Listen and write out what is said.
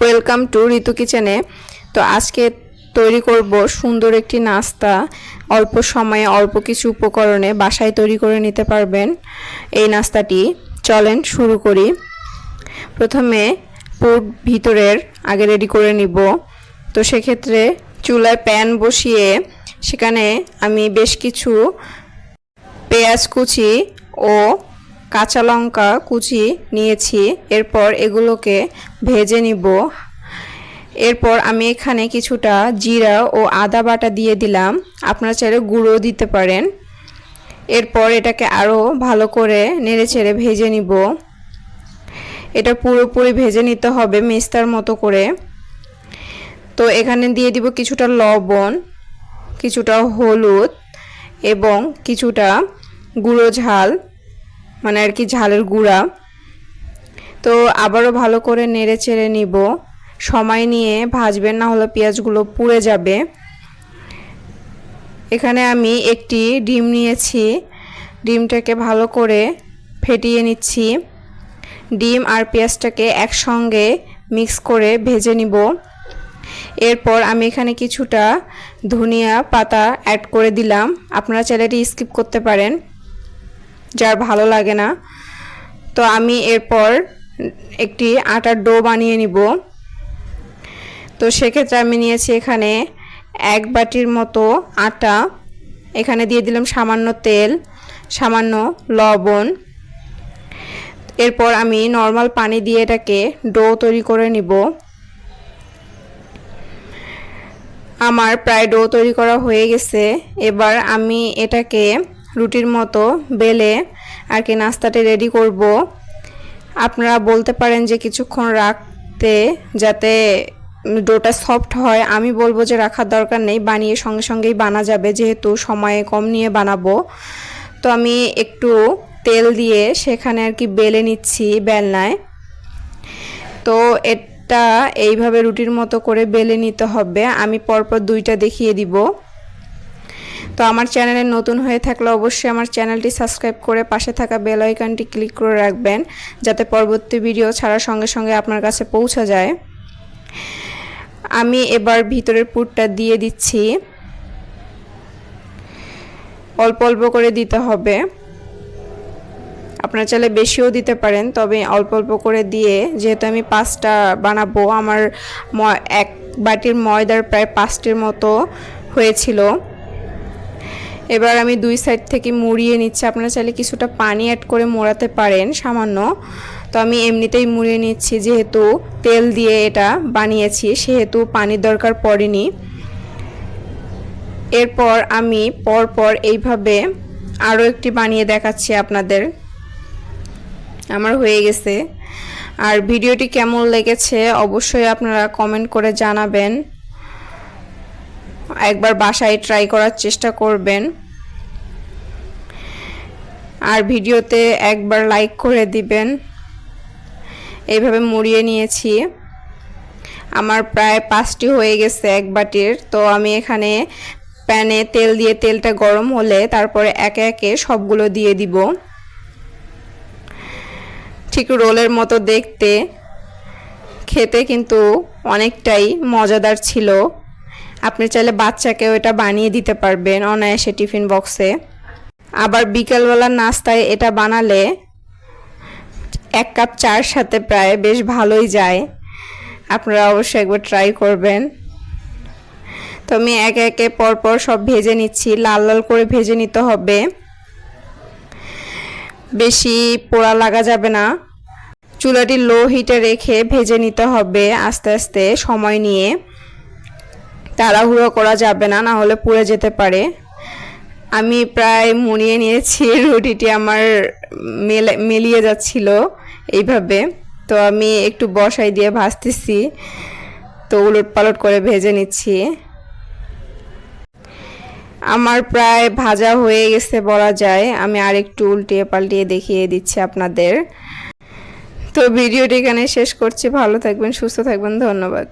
Welcome to ঋতু কিচেনে তো আজকে তৈরি করব সুন্দর একটি নাস্তা। অল্প সময়ে অল্প কিছু উপকরণে বাসায় তৈরি করে নিতে পারবেন এই নাস্তাটি। চলেন শুরু করি। প্রথমে পুর ভিতরের আগে রেডি করে নিব। তো সেক্ষেত্রে চুলায় প্যান বসিয়ে সেখানে আমি বেশ কিছু পেঁয়াজ কুচি ও কাঁচা লঙ্কা কুচি নিয়েছি, এরপর এগুলোকে ভেজে নিব। এরপর আমি এখানে কিছুটা জিরা ও আদা বাটা দিয়ে দিলাম। আপনারা চাইলে গুঁড়ো দিতে পারেন। এরপর এটাকে আরও ভালো করে নেড়ে চেড়ে ভেজে নিব। এটা পুরোপুরি ভেজে নিতে হবে মেস্তার মতো করে। তো এখানে দিয়ে দিব কিছুটা লবণ, কিছুটা হলুদ এবং কিছুটা গুঁড়ো ঝাল। মানে আর কি ঝালের গুঁড়া। তো আবারও ভালো করে নেড়ে চেড়ে নিব। সময় নিয়ে ভাজবেন, না হলে পেঁয়াজগুলো পুড়ে যাবে। এখানে আমি একটি ডিম নিয়েছি। ডিমটাকে ভালো করে ফেটিয়ে নিচ্ছি। ডিম আর পেঁয়াজটাকে একসঙ্গে মিক্স করে ভেজে নিব। এরপর আমি এখানে কিছুটা ধনিয়া পাতা অ্যাড করে দিলাম। আপনারা চাইলে স্কিপ করতে পারেন। যার ভালো লাগে না। তো আমি এরপর একটি আটার ডো বানিয়ে নিব। তো সেক্ষেত্রে আমি নিয়েছি এখানে এক বাটির মতো আটা। এখানে দিয়ে দিলাম সামান্য তেল, সামান্য লবণ। এরপর আমি নর্মাল পানি দিয়ে এটাকে ডো তৈরি করে নিব। আমার প্রায় ডো তৈরি করা হয়ে গেছে। এবার আমি এটাকে রুটির মতো বেলে আর কি নাস্তাটা রেডি করব। আপনারা বলতে পারেন যে কিছুক্ষণ রাখতে যাতে ডোটা সফট হয়। আমি বলব যে রাখার দরকার নেই, বানিয়ে সঙ্গে সঙ্গেই বানা যাবে, যেহেতু সময়ে কম নিয়ে বানাবো। তো আমি একটু তেল দিয়ে সেখানে আর কি বেলে নিচ্ছি বেলনায়। তো এটা এইভাবে রুটির মতো করে বেলে নিতে হবে। আমি পরপর দুইটা দেখিয়ে দিব। তো আমার চ্যানেলে নতুন হয়ে থাকলে অবশ্যই আমার চ্যানেলটি সাবস্ক্রাইব করে পাশে থাকা বেল আইকনটি ক্লিক করে রাখবেন, যাতে পরবর্তী ভিডিও ছাড়ার সঙ্গে সঙ্গে আপনার কাছে পৌঁছা যায়। আমি এবার ভিতরের পুরটা দিয়ে দিচ্ছি। অল্প অল্প করে দিতে হবে। আপনার চাইলে বেশিও দিতে পারেন, তবে অল্প অল্প করে দিয়ে যেহেতু আমি পাঁচটা বানাবো, আমার এক বাটির ময়দার প্রায় পাঁচটির মতো হয়েছিল। এবার আমি দুই সাইড থেকে মুড়িয়ে নিচ্ছি। আপনারা চাইলে কিছুটা পানি অ্যাড করে মোড়াতে পারেন, সামান্য। তো আমি এমনিতেই মুড়িয়ে নিচ্ছি, যেহেতু তেল দিয়ে এটা বানিয়েছি, সেহেতু পানির দরকার পড়েনি। এরপর আমি পরপর এইভাবে আরও একটি বানিয়ে দেখাচ্ছি আপনাদের। আমার হয়ে গেছে। আর ভিডিওটি কেমন লেগেছে অবশ্যই আপনারা কমেন্ট করে জানাবেন। একবার বাসায় ট্রাই করার চেষ্টা করবেন। আর ভিডিওতে একবার লাইক করে দিবেন। এইভাবে মুড়িয়ে নিয়েছি। আমার প্রায় পাঁচটি হয়ে গেছে এক বাটির। তো আমি এখানে প্যানে তেল দিয়ে তেলটা গরম হলে তারপরে একে একে সবগুলো দিয়ে দিব। ঠিক রোলের মতো দেখতে। খেতে কিন্তু অনেকটাই মজাদার ছিল। আপনি চাইলে বাচ্চাকেও এটা বানিয়ে দিতে পারবেন অনায়াসে টিফিন বক্সে। আবার বিকেলবেলার নাস্তায় এটা বানালে এক কাপ চার সাথে প্রায় বেশ ভালোই যায়। আপনারা অবশ্যই একবার ট্রাই করবেন। তো আমি একে একে পরপর সব ভেজে নিচ্ছি, লাল লাল করে ভেজে নিতে হবে। বেশি পোড়া লাগা যাবে না। চুলাটি লো হিটে রেখে ভেজে নিতে হবে আস্তে আস্তে সময় নিয়ে। তাড়াহুড়ো করা যাবে না না হলে পুড়ে যেতে পারে। আমি প্রায় মুড়িয়ে নিয়েছি, রুটিটি আমার মেলে মেলিয়ে যাচ্ছিল এইভাবে। তো আমি একটু বসাই দিয়ে ভাজতেছি, তো উলট পালট করে ভেজে নিচ্ছি। আমার প্রায় ভাজা হয়ে গেছে বলা যায়। আমি আর একটু উল্টিয়ে পাল্টিয়ে দেখিয়ে দিচ্ছি আপনাদের। তো ভিডিওটি এখানে শেষ করছি। ভালো থাকবেন, সুস্থ থাকবেন, ধন্যবাদ।